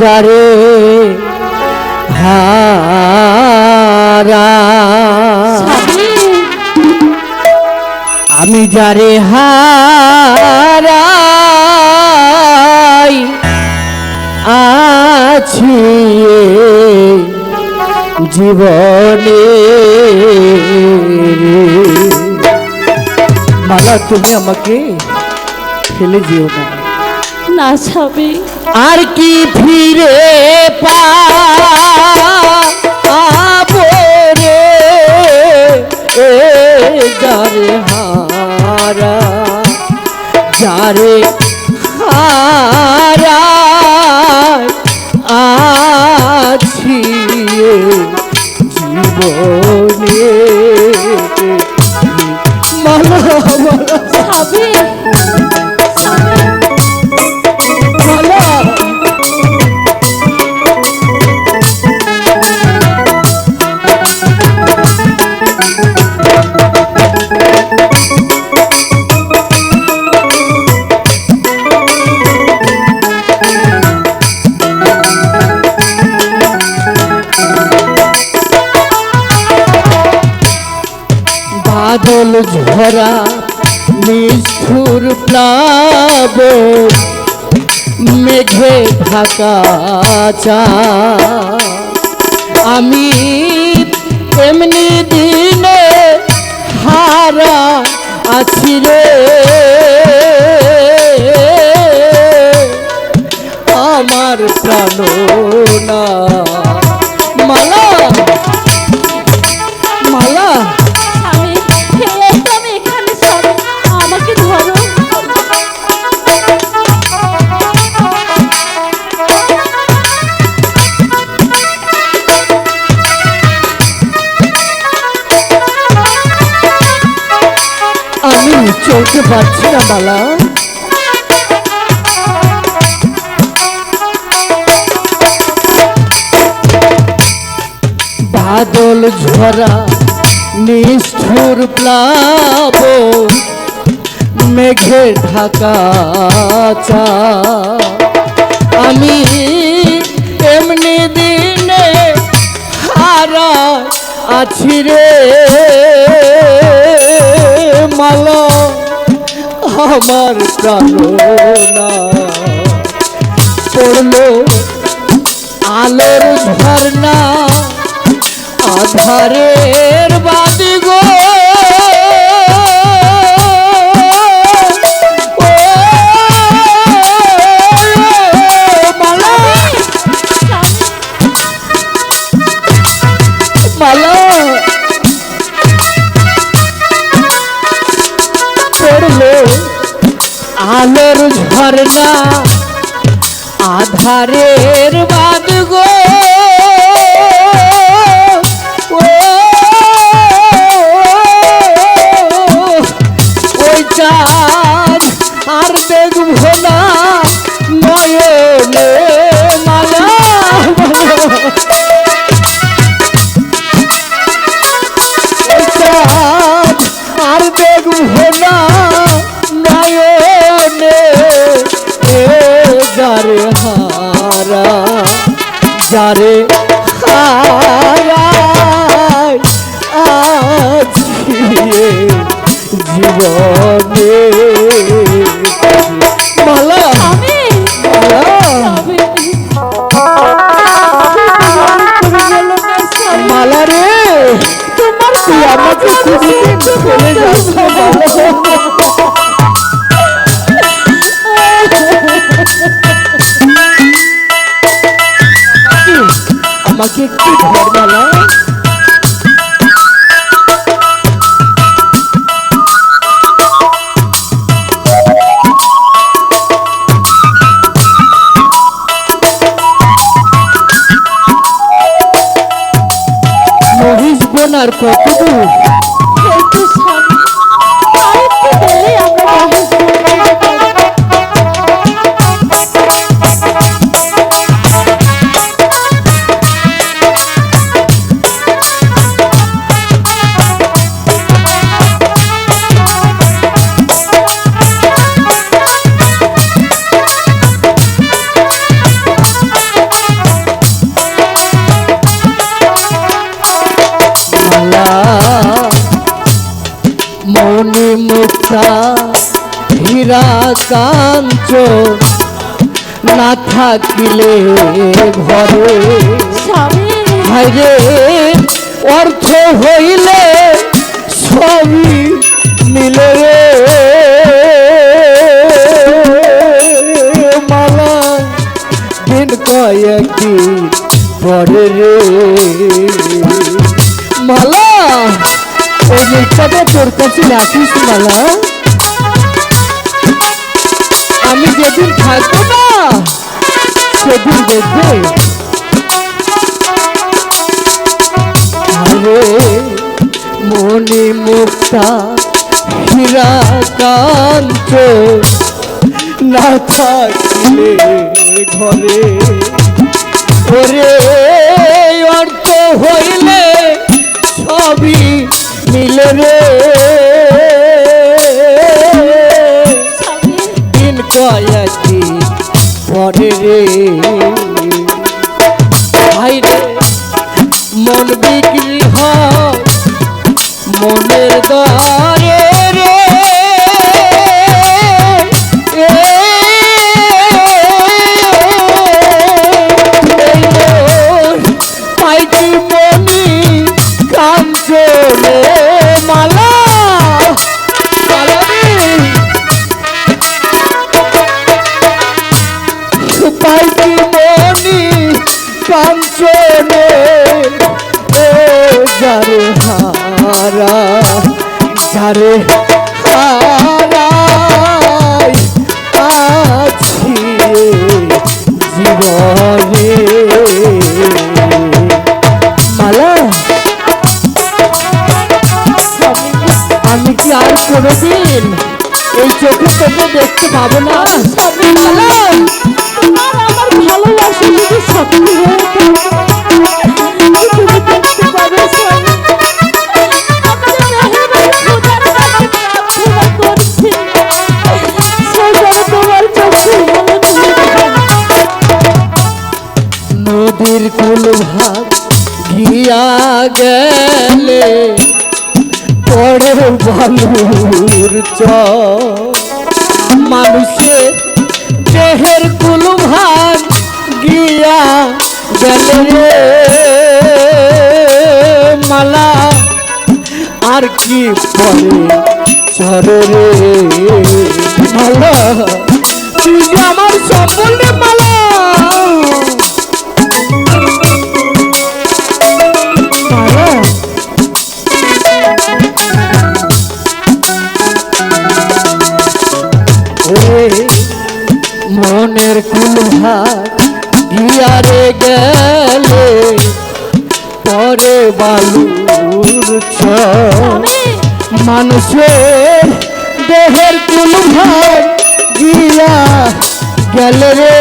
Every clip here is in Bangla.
যারে হারা আমি যারে হারাই আছি জীবনে মালা তুমি আমাকে ফেলে যেও না না স্বামী আর কি ফিরে পা রে? এ যারে ঝরা নিষ্ঠুর প্লাব মেঘে ঢাকা চা আমি পারছি না, বালা। বাদল ঝরা, নিষ্ঠুর প্লাব মেঘে ঢাকা চা। আমি এমনি দিনে হারা আছি রে, মালা। আমার প্রাণনা পড়ল আলোর ঝর্ণা আধারের আলোর ঝর্ণা আধারের বাদ গো ওই চাঁদ আর দেখব না কাঞ্চ না থাকিলে ঘরে। হাইরে অর্থ হইলে সবই মিলে মালা দিন কয়েকদিন পরে রে। মালা ওই জিনিসটাকে তোর কাছে রাখিস মালা। আমি যেদিন থাকব না, সেদিন দেখবে। মনি মুক্তা, হীরা কাঞ্চ, না থাকলে ঘরে, ওরে, অর্থ হইলে কয়েকটি পরে রে। ভাই রে মন বিক্রি যারে হারা, যারে হারাই আছি জীবনে। মালা, আমি কি আর কোনোদিন এই চোখে দেখতে পাবো না? বালুর চ মানুষের দেহের কুল ভাগ গিয়া গেলে মালা। আর কি পরে চরে রে মালা। তুই আমার মালা মালা। মানুষের দেহের কুলভার গিয়া গেল রে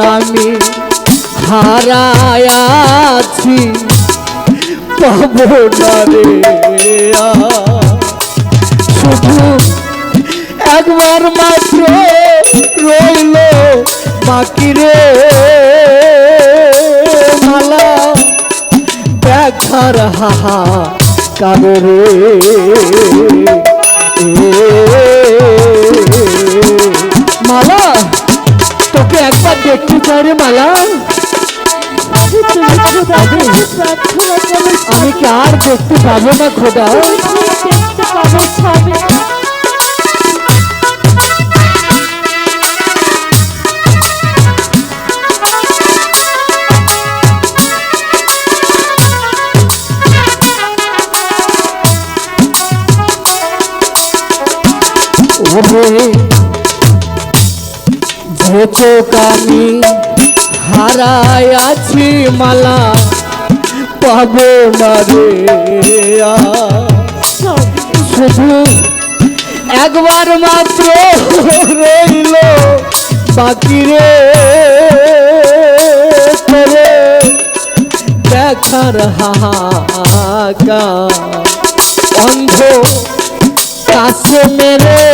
আমি হারায়াছি পাবো না রে। শুধু একবার মাত্র রইল বাকি রে মালা। দেখা দেখার হাহা কারে মালা। দেখতে চাই রে মালা তুমি খোদার কাছে প্রার্থনা করো আমি কি আর দেখতে পাবো না খোদা দেখতে পাবো স্বামী ওরে যে চোখ আমি হারাই আছি মালা, পাবো না রে শুধু একবার মাত্র রইল, বাকি রে তোরে দেখার হাহাকা অন্ধ কাছে মেরে